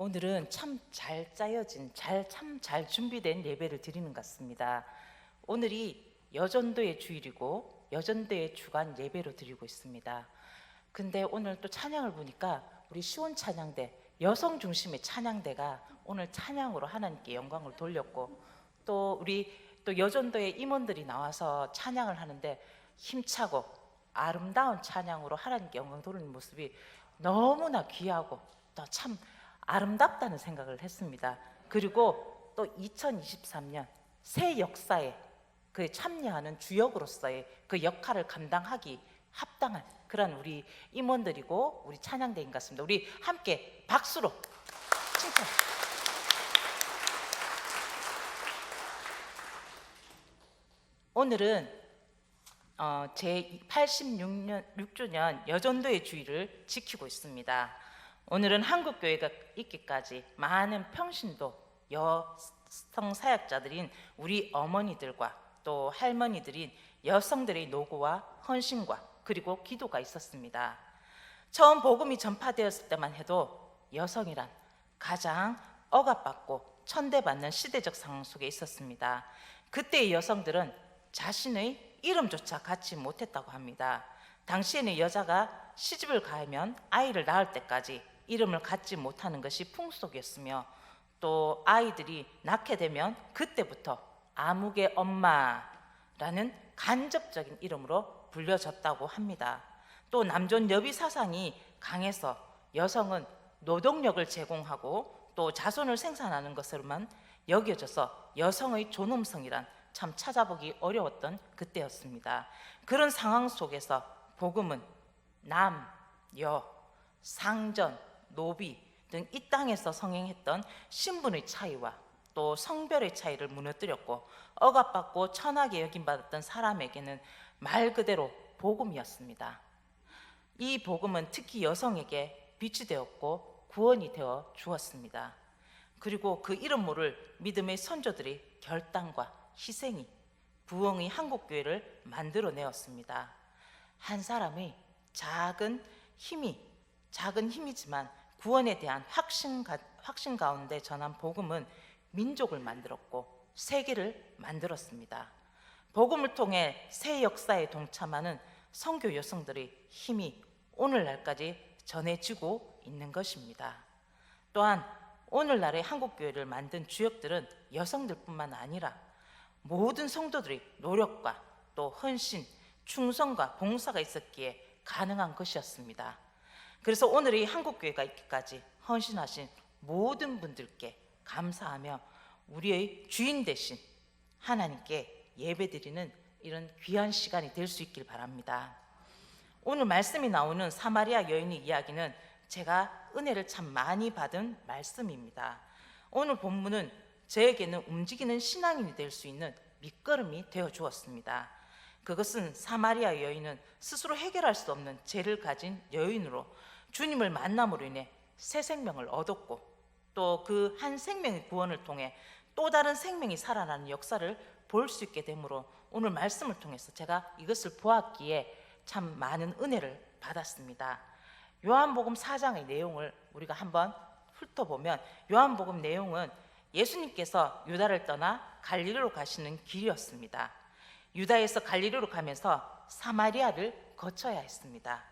오늘은 참 잘 짜여진, 잘 참 잘 준비된 예배를 드리는 것 같습니다. 오늘이 여전도의 주일이고 여전도의 주간 예배로 드리고 있습니다. 근데 오늘 또 찬양을 보니까 우리 시원 찬양대 여성 중심의 찬양대가 오늘 찬양으로 하나님께 영광을 돌렸고 또 우리 또 여전도의 임원들이 나와서 찬양을 하는데 힘차고 아름다운 찬양으로 하나님께 영광 돌리는 모습이 너무나 귀하고 또참 아름답다는 생각을 했습니다. 그리고 또 2023년 새 역사에 그 참여하는 주역으로서의 그 역할을 감당하기 합당한 그런 우리 임원들이고 우리 찬양대인 것 같습니다. 우리 함께 박수로 칭찬. 오늘은 어, 제 86년 6주년 여전도의 주의를 지키고 있습니다. 오늘은 한국 교회가 있기까지 많은 평신도 여성 사역자들인 우리 어머니들과 또 할머니들인 여성들의 노고와 헌신과 그리고 기도가 있었습니다. 처음 복음이 전파되었을 때만 해도 여성이란 가장 억압받고 천대받는 시대적 상황 속에 있었습니다. 그때의 여성들은 자신의 이름조차 갖지 못했다고 합니다. 당시에는 여자가 시집을 가면 아이를 낳을 때까지 이름을 갖지 못하는 것이 풍속이었으며 또 아이들이 낳게 되면 그때부터 아무개 엄마라는 간접적인 이름으로 불려졌다고 합니다. 또 남존 여비 사상이 강해서 여성은 노동력을 제공하고 또 자손을 생산하는 것으로만 여겨져서 여성의 존엄성이란 참 찾아보기 어려웠던 그때였습니다. 그런 상황 속에서 복음은 남, 여, 상전, 노비 등 이 땅에서 성행했던 신분의 차이와 또 성별의 차이를 무너뜨렸고 억압받고 천하게 여김받았던 사람에게는 말 그대로 복음이었습니다. 이 복음은 특히 여성에게 빛이 되었고 구원이 되어 주었습니다. 그리고 그 이름 모를 믿음의 선조들이 결단과 희생이 부흥의 한국 교회를 만들어내었습니다. 한 사람의 작은 힘이 작은 힘이지만 구원에 대한 확신, 가, 확신 가운데 전한 복음은 민족을 만들었고 세계를 만들었습니다. 복음을 통해 새 역사에 동참하는 선교 여성들의 힘이 오늘날까지 전해지고 있는 것입니다. 또한 오늘날의 한국 교회를 만든 주역들은 여성들뿐만 아니라 모든 성도들의 노력과 또 헌신, 충성과 봉사가 있었기에 가능한 것이었습니다. 그래서 오늘 이 한국교회가 있기까지 헌신하신 모든 분들께 감사하며 우리의 주인 대신 하나님께 예배드리는 이런 귀한 시간이 될 수 있길 바랍니다. 오늘 말씀이 나오는 사마리아 여인의 이야기는 제가 은혜를 참 많이 받은 말씀입니다. 오늘 본문은 저에게는 움직이는 신앙인이 될 수 있는 밑거름이 되어 주었습니다. 그것은 사마리아 여인은 스스로 해결할 수 없는 죄를 가진 여인으로 주님을 만남으로 인해 새 생명을 얻었고 또 그 한 생명의 구원을 통해 또 다른 생명이 살아나는 역사를 볼 수 있게 되므로 오늘 말씀을 통해서 제가 이것을 보았기에 참 많은 은혜를 받았습니다. 요한복음 4장의 내용을 우리가 한번 훑어보면 요한복음 내용은 예수님께서 유다를 떠나 갈릴리로 가시는 길이었습니다. 유다에서 갈릴리로 가면서 사마리아를 거쳐야 했습니다.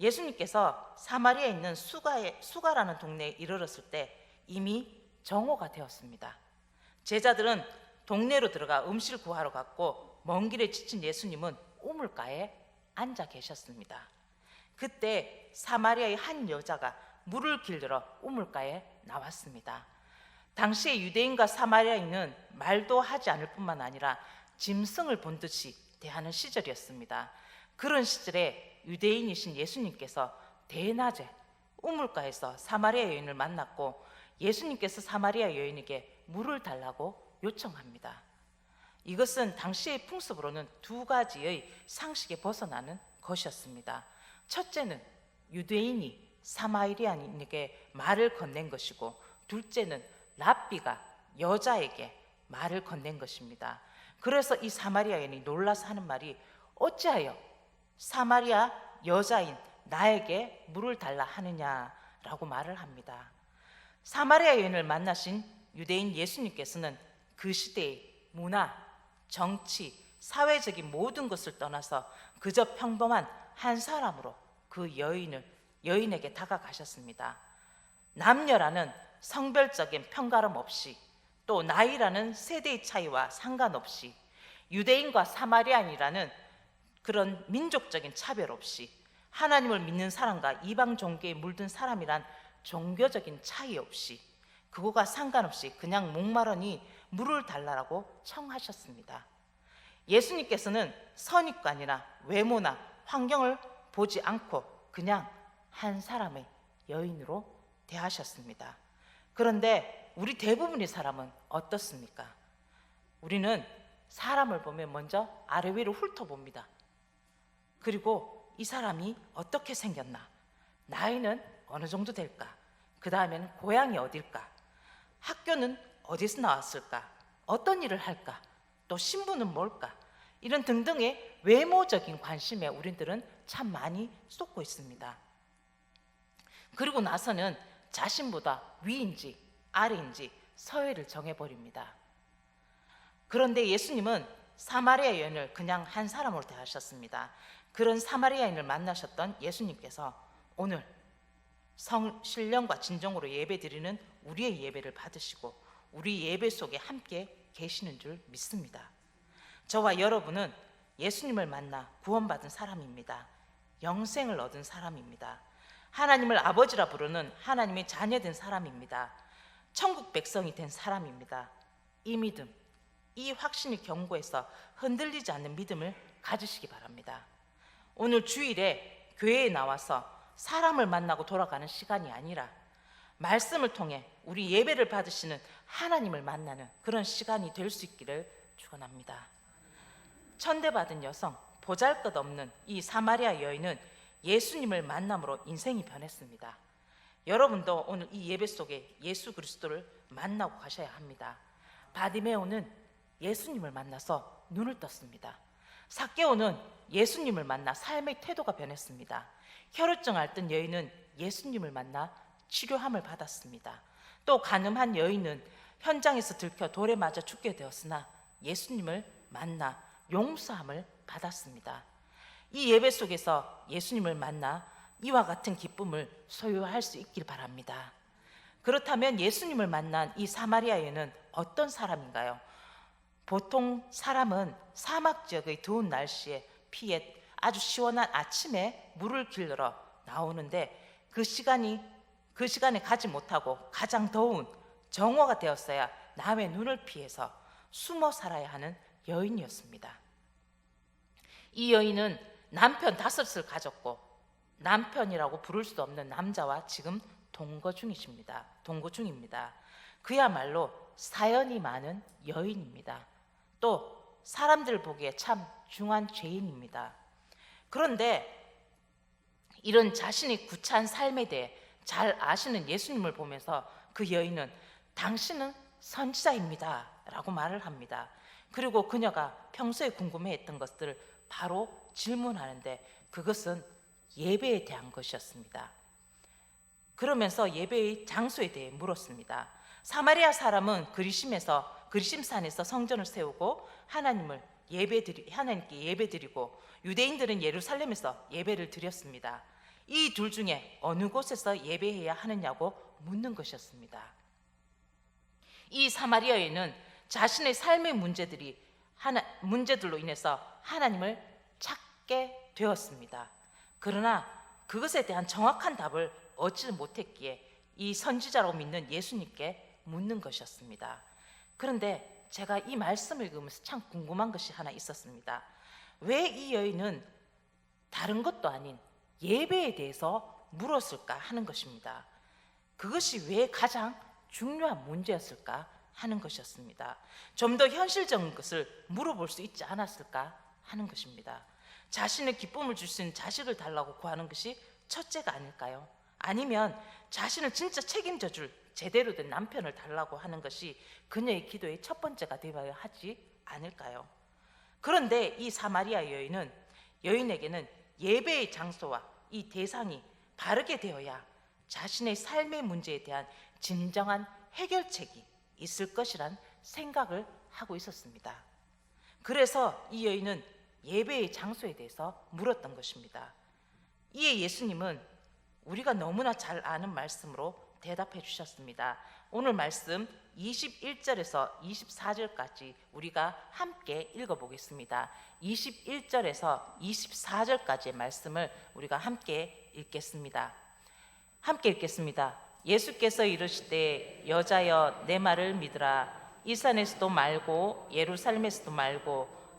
예수님께서 사마리아에 있는 수가에, 수가라는 동네에 이르렀을 때 이미 정오가 되었습니다. 제자들은 동네로 들어가 음식을 구하러 갔고 먼 길에 지친 예수님은 우물가에 앉아 계셨습니다. 그때 사마리아의 한 여자가 물을 길들어 우물가에 나왔습니다. 당시에 유대인과 사마리아인은 말도 하지 않을 뿐만 아니라 짐승을 본 듯이 대하는 시절이었습니다. 그런 시절에 유대인이신 예수님께서 대낮에 우물가에서 사마리아 여인을 만났고 예수님께서 사마리아 여인에게 물을 달라고 요청합니다. 이것은 당시의 풍습으로는 두 가지의 상식에 벗어나는 것이었습니다. 첫째는 유대인이 사마리아인에게 말을 건넨 것이고 둘째는 랍비가 여자에게 말을 건넨 것입니다. 그래서 이 사마리아인이 놀라서 하는 말이 어찌하여 사마리아 여자인 나에게 물을 달라 하느냐라고 말을 합니다. 사마리아 여인을 만나신 유대인 예수님께서는 그 시대의 문화, 정치, 사회적인 모든 것을 떠나서 그저 평범한 한 사람으로 그 여인을 여인에게 다가가셨습니다. 남녀라는 성별적인 편가름 없이 또 나이라는 세대의 차이와 상관없이 유대인과 사마리안이라는 그런 민족적인 차별 없이 하나님을 믿는 사람과 이방 종교에 물든 사람이란 종교적인 차이 없이 그거가 상관없이 그냥 목마르니 물을 달라라고 청하셨습니다. 예수님께서는 선입관이나 외모나 환경을 보지 않고 그냥 한 사람의 여인으로 대하셨습니다. 그런데 우리 대부분의 사람은 어떻습니까? 우리는 사람을 보면 먼저 아래 위로 훑어봅니다. 그리고 이 사람이 어떻게 생겼나? 나이는 어느 정도 될까? 그 다음에는 고향이 어딜까? 학교는 어디서 나왔을까? 어떤 일을 할까? 또 신분은 뭘까? 이런 등등의 외모적인 관심에 우리들은 참 많이 쏟고 있습니다. 그리고 나서는 자신보다 위인지 아래인지 서열을 정해버립니다. 그런데 예수님은 사마리아 여인을 그냥 한 사람으로 대하셨습니다. 그런 사마리아인을 만나셨던 예수님께서 오늘 성 신령과 진정으로 예배드리는 우리의 예배를 받으시고 우리 예배 속에 함께 계시는 줄 믿습니다. 저와 여러분은 예수님을 만나 구원받은 사람입니다. 영생을 얻은 사람입니다. 하나님을 아버지라 부르는 하나님의 자녀된 사람입니다. 천국 백성이 된 사람입니다. 이 믿음, 이 확신이 경고해서 흔들리지 않는 믿음을 가지시기 바랍니다. 오늘 주일에 교회에 나와서 사람을 만나고 돌아가는 시간이 아니라 말씀을 통해 우리 예배를 받으시는 하나님을 만나는 그런 시간이 될 수 있기를 축원합니다. 천대받은 여성, 보잘것없는 이 사마리아 여인은 예수님을 만남으로 인생이 변했습니다. 여러분도 오늘 이 예배 속에 예수 그리스도를 만나고 가셔야 합니다. 바디메오는 예수님을 만나서 눈을 떴습니다. 사케오는 예수님을 만나 삶의 태도가 변했습니다. 혈우증 앓던 여인은 예수님을 만나 치료함을 받았습니다. 또 가늠한 여인은 현장에서 들켜 돌에 맞아 죽게 되었으나 예수님을 만나 용서함을 받았습니다. 이 예배 속에서 예수님을 만나 이와 같은 기쁨을 소유할 수 있길 바랍니다. 그렇다면 예수님을 만난 이 사마리아에는 어떤 사람인가요? 보통 사람은 사막 지역의 더운 날씨에 피에 아주 시원한 아침에 물을 길러 나오는데 그 시간이 그 시간에 가지 못하고 가장 더운 정오가 되었어야 남의 눈을 피해서 숨어 살아야 하는 여인이었습니다. 이 여인은 남편 다섯을 가졌고 남편이라고 부를 수 없는 남자와 지금 동거 중이십니다. 동거 중입니다. 그야말로 사연이 많은 여인입니다. 또 사람들 보기에 참 중한 죄인입니다. 그런데 이런 자신이 구차한 삶에 대해 잘 아시는 예수님을 보면서 그 여인은 당신은 선지자입니다. 라고 말을 합니다. 그리고 그녀가 평소에 궁금해했던 것들을 바로 질문하는데 그것은 예배에 대한 것이었습니다. 그러면서 예배의 장소에 대해 물었습니다. 사마리아 사람은 그리심에서 그리심산에서 성전을 세우고 하나님을 예배드리 하나님께 예배드리고 유대인들은 예루살렘에서 예배를 드렸습니다. 이 둘 중에 어느 곳에서 예배해야 하느냐고 묻는 것이었습니다. 이 사마리아에는 자신의 삶의 문제들이 하나, 문제들로 인해서 하나님을 찾게 되었습니다. 그러나 그것에 대한 정확한 답을 얻지 못했기에 이 선지자로 믿는 예수님께 묻는 것이었습니다. 그런데 제가 이 말씀을 읽으면서 참 궁금한 것이 하나 있었습니다. 왜 이 여인은 다른 것도 아닌 예배에 대해서 물었을까 하는 것입니다. 그것이 왜 가장 중요한 문제였을까 하는 것이었습니다. 좀 더 현실적인 것을 물어볼 수 있지 않았을까 하는 것입니다. 자신의 기쁨을 줄 수 있는 자식을 달라고 구하는 것이 첫째가 아닐까요? 아니면 자신을 진짜 책임져 줄 제대로 된 남편을 달라고 하는 것이 그녀의 기도의 첫 번째가 되어야 하지 않을까요? 그런데 이 사마리아 여인은 여인에게는 예배의 장소와 이 대상이 바르게 되어야 자신의 삶의 문제에 대한 진정한 해결책이 있을 것이란 생각을 하고 있었습니다. 그래서 이 여인은 예배의 장소에 대해서 물었던 것입니다. 이에 예수님은 우리가 너무나 잘 아는 말씀으로 대답해 주셨습니다. 오늘 말씀 21절에서 24절까지 우리가 함께 읽어보겠습니다. 21절에서 24절까지의 말씀을 우리가 함께 읽겠습니다. 함께 읽겠습니다. 예수께서 이르시되 여자여 내 말을 믿으라 이 산에서도 말고 예루살렘에서도 말고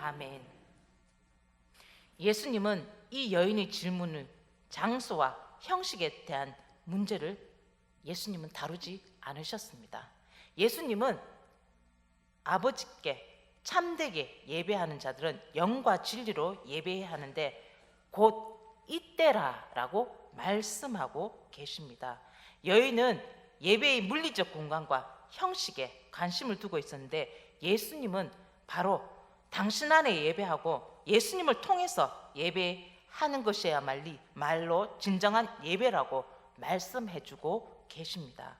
아멘 예수님은 이 여인의 질문을 장소와 형식에 대한 문제를 예수님은 다루지 않으셨습니다. 예수님은 아버지께 참되게 예배하는 자들은 영과 진리로 예배해야 하는데 곧 이때라라고 말씀하고 계십니다. 여인은 예배의 물리적 공간과 형식에 관심을 두고 있었는데 예수님은 바로 당신 안에 예배하고 예수님을 통해서 예배하는 것이야말로 말로 진정한 예배라고 말씀해주고 계십니다.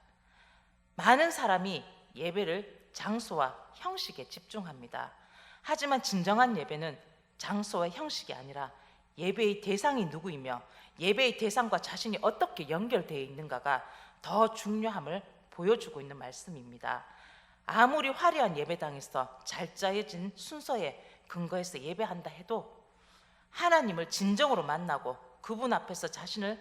많은 사람이 예배를 장소와 형식에 집중합니다. 하지만 진정한 예배는 장소와 형식이 아니라 예배의 대상이 누구이며 예배의 대상과 자신이 어떻게 연결되어 있는가가 더 중요함을 보여주고 있는 말씀입니다. 아무리 화려한 예배당에서 잘 짜여진 순서에 근거해서 예배한다 해도 하나님을 진정으로 만나고 그분 앞에서 자신을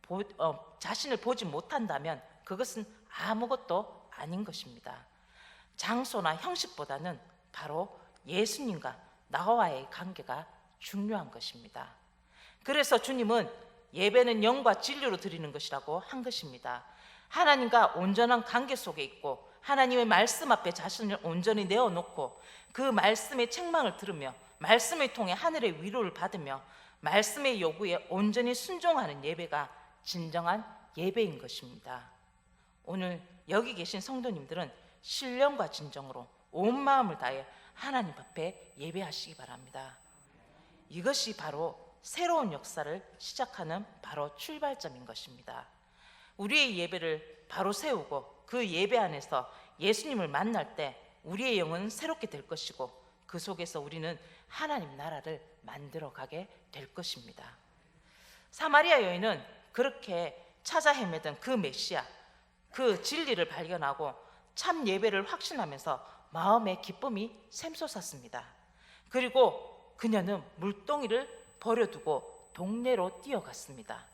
보, 어, 자신을 보지 못한다면 그것은 아무것도 아닌 것입니다. 장소나 형식보다는 바로 예수님과 나와의 관계가 중요한 것입니다. 그래서 주님은 예배는 영과 진리로 드리는 것이라고 한 것입니다. 하나님과 온전한 관계 속에 있고 하나님의 말씀 앞에 자신을 온전히 내어놓고 그 말씀의 책망을 들으며 말씀을 통해 하늘의 위로를 받으며 말씀의 요구에 온전히 순종하는 예배가 진정한 예배인 것입니다. 오늘 여기 계신 성도님들은 신령과 진정으로 온 마음을 다해 하나님 앞에 예배하시기 바랍니다. 이것이 바로 새로운 역사를 시작하는 바로 출발점인 것입니다. 우리의 예배를 바로 세우고 그 예배 안에서 예수님을 만날 때 우리의 영은 새롭게 될 것이고 그 속에서 우리는 하나님 나라를 만들어 가게 될 것입니다. 사마리아 여인은 그렇게 찾아 헤매던 그 메시아, 그 진리를 발견하고 참 예배를 확신하면서 마음의 기쁨이 샘솟았습니다. 그리고 그녀는 물동이를 버려두고 동네로 뛰어갔습니다.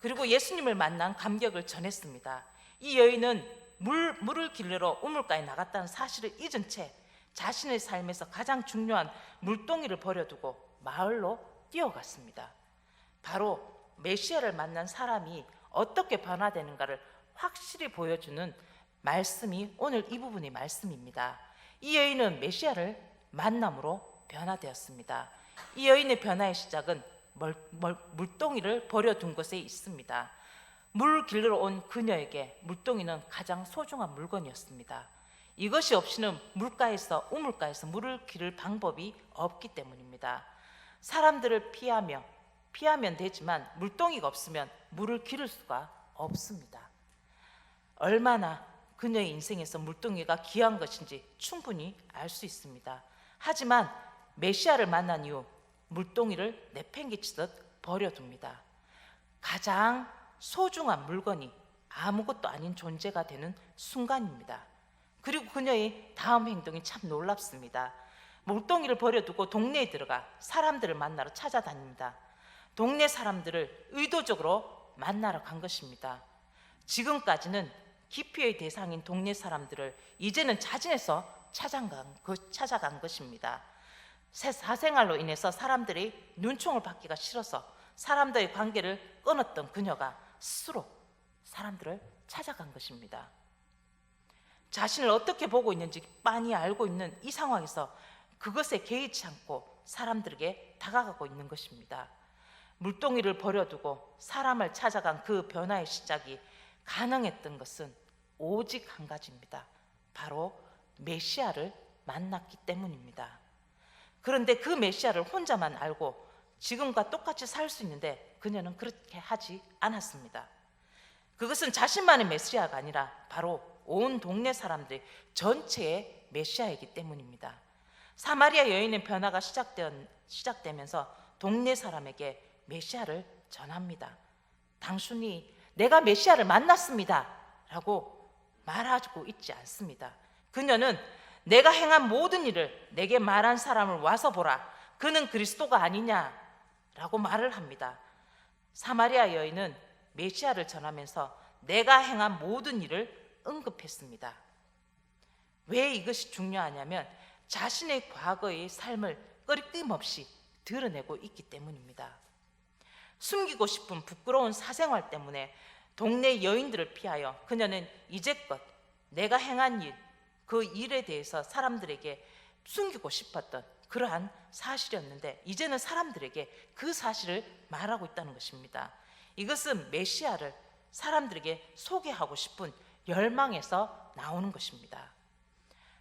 그리고 예수님을 만난 감격을 전했습니다. 이 여인은 물, 물을 길르러 우물가에 나갔다는 사실을 잊은 채 자신의 삶에서 가장 중요한 물동이를 버려두고 마을로 뛰어갔습니다. 바로 메시아를 만난 사람이 어떻게 변화되는가를 확실히 보여주는 말씀이 오늘 이 부분의 말씀입니다. 이 여인은 메시아를 만남으로 변화되었습니다. 이 여인의 변화의 시작은 멀, 멀, 물동이를 버려둔 것에 있습니다. 물 길러 온 그녀에게 물동이는 가장 소중한 물건이었습니다. 이것이 없이는 물가에서 우물가에서 물을 기를 방법이 없기 때문입니다. 사람들을 피하며 피하면 되지만 물동이가 없으면 물을 기를 수가 없습니다. 얼마나 그녀의 인생에서 물동이가 귀한 것인지 충분히 알 수 있습니다. 하지만 메시아를 만난 이후 물동이를 내팽개치듯 버려둡니다. 가장 소중한 물건이 아무것도 아닌 존재가 되는 순간입니다. 그리고 그녀의 다음 행동이 참 놀랍습니다. 물동이를 버려두고 동네에 들어가 사람들을 만나러 찾아다닙니다. 동네 사람들을 의도적으로 만나러 간 것입니다. 지금까지는 기피의 대상인 동네 사람들을 이제는 자진해서 찾아간, 찾아간 것입니다. 새 사생활로 인해서 사람들이 눈총을 받기가 싫어서 사람들의 관계를 끊었던 그녀가 스스로 사람들을 찾아간 것입니다. 자신을 어떻게 보고 있는지 빤히 알고 있는 이 상황에서 그것에 개의치 않고 사람들에게 다가가고 있는 것입니다. 물동이를 버려두고 사람을 찾아간 그 변화의 시작이 가능했던 것은 오직 한 가지입니다. 바로 메시아를 만났기 때문입니다. 그런데 그 메시아를 혼자만 알고 지금과 똑같이 살 수 있는데 그녀는 그렇게 하지 않았습니다. 그것은 자신만의 메시아가 아니라 바로 온 동네 사람들 전체의 메시아이기 때문입니다. 사마리아 여인의 변화가 시작된, 시작되면서 동네 사람에게 메시아를 전합니다. 당신이 내가 메시아를 만났습니다. 라고 말하고 있지 않습니다. 그녀는 내가 행한 모든 일을 내게 말한 사람을 와서 보라. 그는 그리스도가 아니냐. 라고 말을 합니다. 사마리아 여인은 메시아를 전하면서 내가 행한 모든 일을 언급했습니다. 왜 이것이 중요하냐면 자신의 과거의 삶을 끊임없이 드러내고 있기 때문입니다. 숨기고 싶은 부끄러운 사생활 때문에 동네 여인들을 피하여 그녀는 이제껏 내가 행한 일, 그 일에 대해서 사람들에게 숨기고 싶었던 그러한 사실이었는데 이제는 사람들에게 그 사실을 말하고 있다는 것입니다. 이것은 메시아를 사람들에게 소개하고 싶은 열망에서 나오는 것입니다.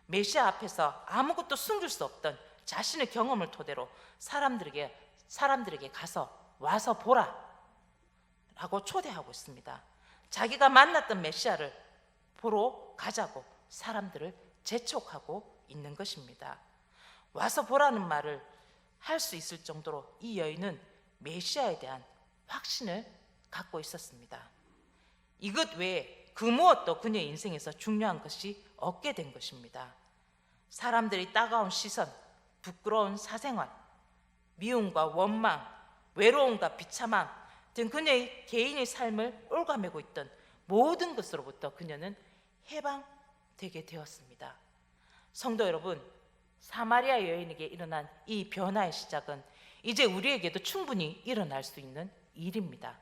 메시아 앞에서 아무것도 숨길 수 없던 자신의 경험을 토대로 사람들에게 사람들에게 가서 와서 보라 라고 초대하고 있습니다. 자기가 만났던 메시아를 보러 가자고 사람들을 재촉하고 있는 것입니다. 와서 보라는 말을 할 수 있을 정도로 이 여인은 메시아에 대한 확신을 갖고 있었습니다. 이것 외에 그 무엇도 그녀의 인생에서 중요한 것이 없게 된 것입니다. 사람들이 따가운 시선, 부끄러운 사생활, 미움과 원망, 외로움과 비참함 등 그녀의 개인의 삶을 올가매고 있던 모든 것으로부터 그녀는 해방되게 되었습니다. 성도 여러분, 사마리아 여인에게 일어난 이 변화의 시작은 이제 우리에게도 충분히 일어날 수 있는 일입니다.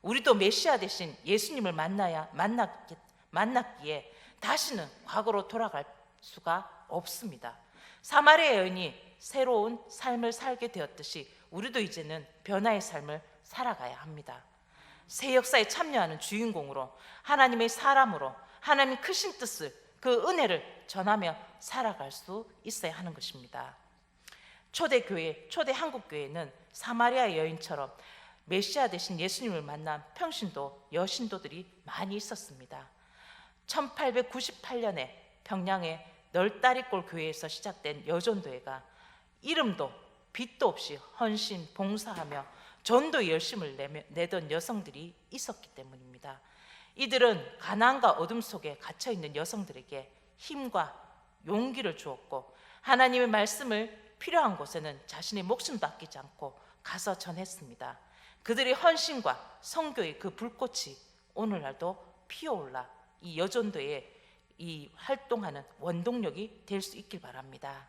우리도 메시아 대신 예수님을 만나야 만났기, 만났기에 다시는 과거로 돌아갈 수가 없습니다. 사마리아 여인이 새로운 삶을 살게 되었듯이 우리도 이제는 변화의 삶을 살아가야 합니다. 새 역사에 참여하는 주인공으로 하나님의 사람으로 하나님 크신 뜻을 그 은혜를 전하며 살아갈 수 있어야 하는 것입니다. 초대 교회, 초대 한국 교회는 사마리아 여인처럼 메시아 대신 예수님을 만난 평신도 여신도들이 많이 있었습니다. 1898년에 평양의 널다리골 교회에서 시작된 여전도회가 이름도 빛도 없이 헌신, 봉사하며 전도 열심을 내던 여성들이 있었기 때문입니다. 이들은 가난과 어둠 속에 갇혀 있는 여성들에게 힘과 용기를 주었고 하나님의 말씀을 필요한 곳에는 자신의 목숨도 아끼지 않고 가서 전했습니다. 그들의 헌신과 성교의 그 불꽃이 오늘날도 피어올라 이 여전도에 이 활동하는 원동력이 될 수 있길 바랍니다.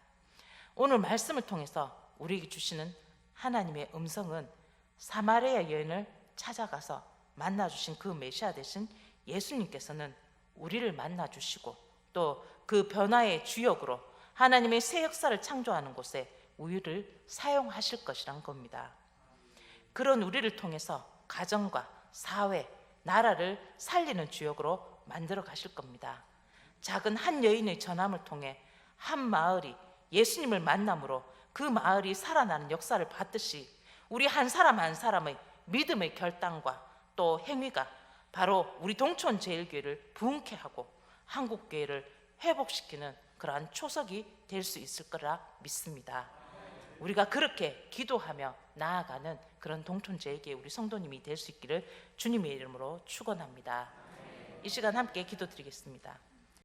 오늘 말씀을 통해서 우리에게 주시는 하나님의 음성은 사마리아 여인을 찾아가서 만나 주신 그 메시아 대신 예수님께서는 우리를 만나 주시고 또 그 변화의 주역으로 하나님의 새 역사를 창조하는 곳에 우리를 사용하실 것이란 겁니다. 그런 우리를 통해서 가정과 사회, 나라를 살리는 주역으로 만들어 가실 겁니다. 작은 한 여인의 전함을 통해 한 마을이 예수님을 만남으로 그 마을이 살아나는 역사를 봤듯이 우리 한 사람 한 사람의 믿음의 결단과 또 행위가 바로 우리 동촌 제일교회를 부흥케 하고 한국 교회를 회복시키는 그러한 초석이 될 수 있을 거라 믿습니다. 우리가 그렇게 기도하며 나아가는 그런 동촌 제일교회 우리 성도님이 될 수 있기를 주님의 이름으로 축원합니다. 이 시간 함께 기도드리겠습니다.